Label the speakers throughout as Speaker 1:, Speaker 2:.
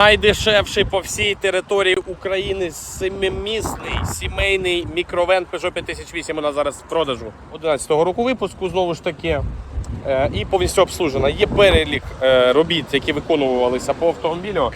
Speaker 1: Найдешевший по всій території України семимісний сімейний мікровен Peugeot 5008 у нас зараз в продажу 11-го року випуску. Знову ж таки. Е, І повністю обслужена. Є перелік е, робіт, які виконувалися по автомобілю.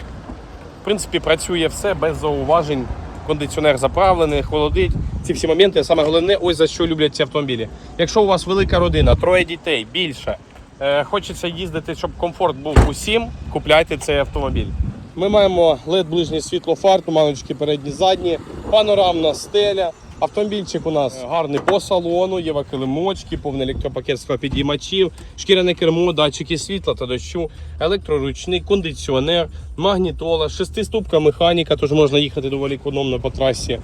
Speaker 1: В принципі, працює все без зауважень. Кондиціонер заправлений, холодить. Ці всі моменти. Саме головне, ось за що люблять ці автомобілі. Якщо у вас велика родина, троє дітей, більше, е, хочеться їздити, щоб комфорт був усім, купляйте цей автомобіль. Ми маємо LED ближнє світло фар, туманочки передні, задні, панорамна стеля. Автомобільчик у нас гарний по салону, є килимочки, повний електропакет склопідіймачів, шкіряне кермо, датчики світла та дощу, електроручник, кондиціонер, магнітола, шестиступка механіка, тож можна їхати доволі економно по трасі.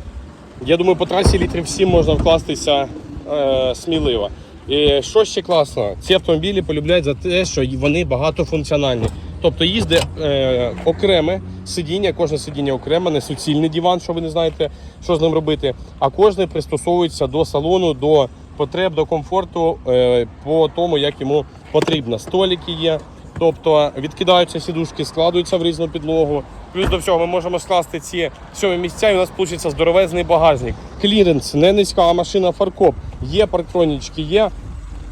Speaker 1: Я думаю, по трасі літрів 7 можна вкластися е, сміливо. І що ще класно, ці автомобілі полюбляють за те, що вони багатофункціональні. Тобто їздить е, окреме сидіння, кожне сидіння окремо, не суцільний диван, що ви не знаєте, що з ним робити. А кожне пристосовується до салону, до потреб, до комфорту е, по тому, як йому потрібно. Столики є, тобто відкидаються сідушки, складуються в різну підлогу. Плюс до всього ми можемо скласти ці сьомі місця, і у нас вийде здоровезний багажник. Кліренс, не низька машина, фаркоп, є парктронічки, є.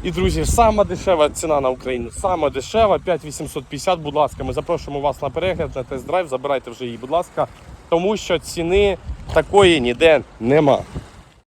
Speaker 1: І, друзі, сама дешева ціна на Україну. Сама дешева, 5850, будь ласка. Ми запрошуємо вас на перегляд, на тест-драйв, забирайте вже її, будь ласка, тому що ціни такої ніде нема.